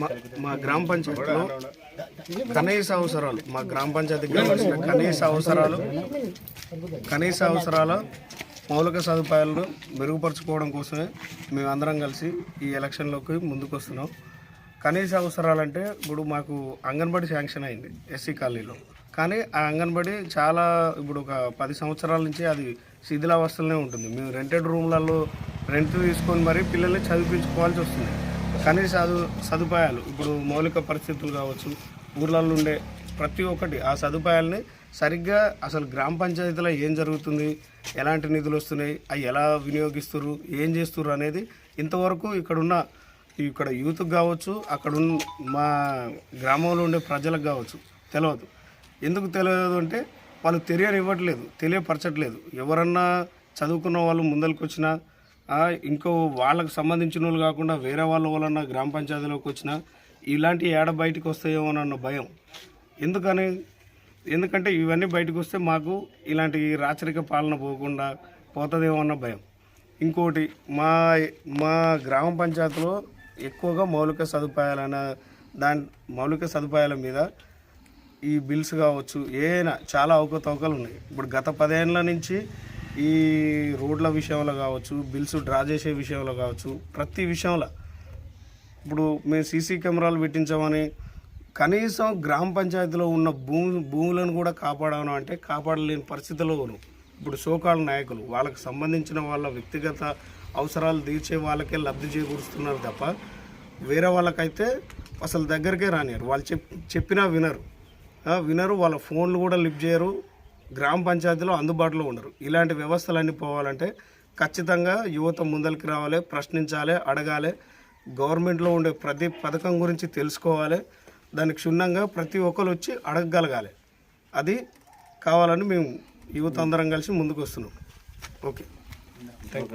మా- మా గ్రామ పంచాయతీలో కనీస అవసరాలు మా గ్రామ పంచాయతీకి కావాల్సిన కనీస అవసరాలు కనీస అవసరాల మౌలిక సదుపాయాలను మెరుగుపరచుకోవడం కోసమే మేము అందరం కలిసి ఈ ఎలక్షన్లోకి ముందుకు వస్తున్నాం కనీస అవసరాలంటే ఇప్పుడు మాకు అంగన్వాడీ శాంక్షన్ అయింది ఎస్సీ కాలనీలో. కానీ ఆ అంగన్వాడీ చాలా ఇప్పుడు ఒక పది సంవత్సరాల నుంచి అది శిథిలావస్థలోనే ఉంటుంది. మేము రెంటెడ్ రూమ్లలో రెంట్ తీసుకొని మరీ పిల్లల్ని చదివించుకోవాల్సి వస్తుంది. కనీస సదుపాయాలు ఇప్పుడు మౌలిక పరిస్థితులు కావచ్చు ఊర్లలో ఉండే ప్రతి ఒక్కటి ఆ సదుపాయాలని సరిగ్గా అసలు గ్రామ పంచాయతీలో ఏం జరుగుతుంది ఎలాంటి నిధులు వస్తున్నాయి అవి ఎలా వినియోగిస్తున్నారు ఏం చేస్తున్నారు అనేది ఇంతవరకు ఇక్కడున్న ఇక్కడ యూత్కి కావచ్చు అక్కడ ఉన్న మా గ్రామంలో ఉండే ప్రజలకు కావచ్చు తెలియదు ఎందుకు తెలియదు అంటే వాళ్ళు తెలియనివ్వట్లేదు తెలియపరచట్లేదు. ఎవరన్నా చదువుకున్న వాళ్ళు ముందరికి వచ్చినా ఇంకో వాళ్ళకు సంబంధించిన వాళ్ళు కాకుండా వేరే వాళ్ళ వలన గ్రామ పంచాయతీలోకి వచ్చినా ఇలాంటి ఏడ బయటకు వస్తాయేమోనన్న భయం. ఎందుకని? ఎందుకంటే ఇవన్నీ బయటకు వస్తే మాకు ఇలాంటి రాచరిక పాలన పోకుండా పోతుందేమో అన్న భయం. ఇంకోటి మా మా గ్రామ పంచాయతీలో ఎక్కువగా మౌలిక సదుపాయాలన్న దాని మౌలిక సదుపాయాల మీద ఈ బిల్స్ కావచ్చు ఏదైనా చాలా అవకతవకలు ఉన్నాయి. ఇప్పుడు గత పదేళ్ళ నుంచి ఈ రోడ్ల విషయంలో కావచ్చు బిల్స్ డ్రా చేసే విషయంలో కావచ్చు ప్రతి విషయంలో. ఇప్పుడు మేము సీసీ కెమెరాలు పెట్టించామని కనీసం గ్రామ పంచాయతీలో ఉన్న భూమి భూములను కూడా కాపాడాను అంటే కాపాడలేని పరిస్థితిలో ఇప్పుడు సోకాల నాయకులు వాళ్ళకి సంబంధించిన వాళ్ళ వ్యక్తిగత అవసరాలు తీర్చే వాళ్ళకే లబ్ధి చేకూరుస్తున్నారు తప్ప వేరే వాళ్ళకైతే అసలు దగ్గరికే రానియరు వాళ్ళు చెప్ చెప్పినా వినరు. వినరు వాళ్ళ ఫోన్లు కూడా లిఫ్ట్ చేయరు. గ్రామ పంచాయతీలో అందుబాటులో ఉండరు. ఇలాంటి వ్యవస్థలన్నీ పోవాలంటే ఖచ్చితంగా యువత ముందరికి రావాలి ప్రశ్నించాలి అడగాలి. గవర్నమెంట్లో ఉండే ప్రతి పథకం గురించి తెలుసుకోవాలి. దానికి క్షుణ్ణంగా ప్రతి ఒక్కరు వచ్చి అడగగలగాలి. అది కావాలని మేము యువత అందరం కలిసి ముందుకు వస్తున్నాం. ఓకే. Thank you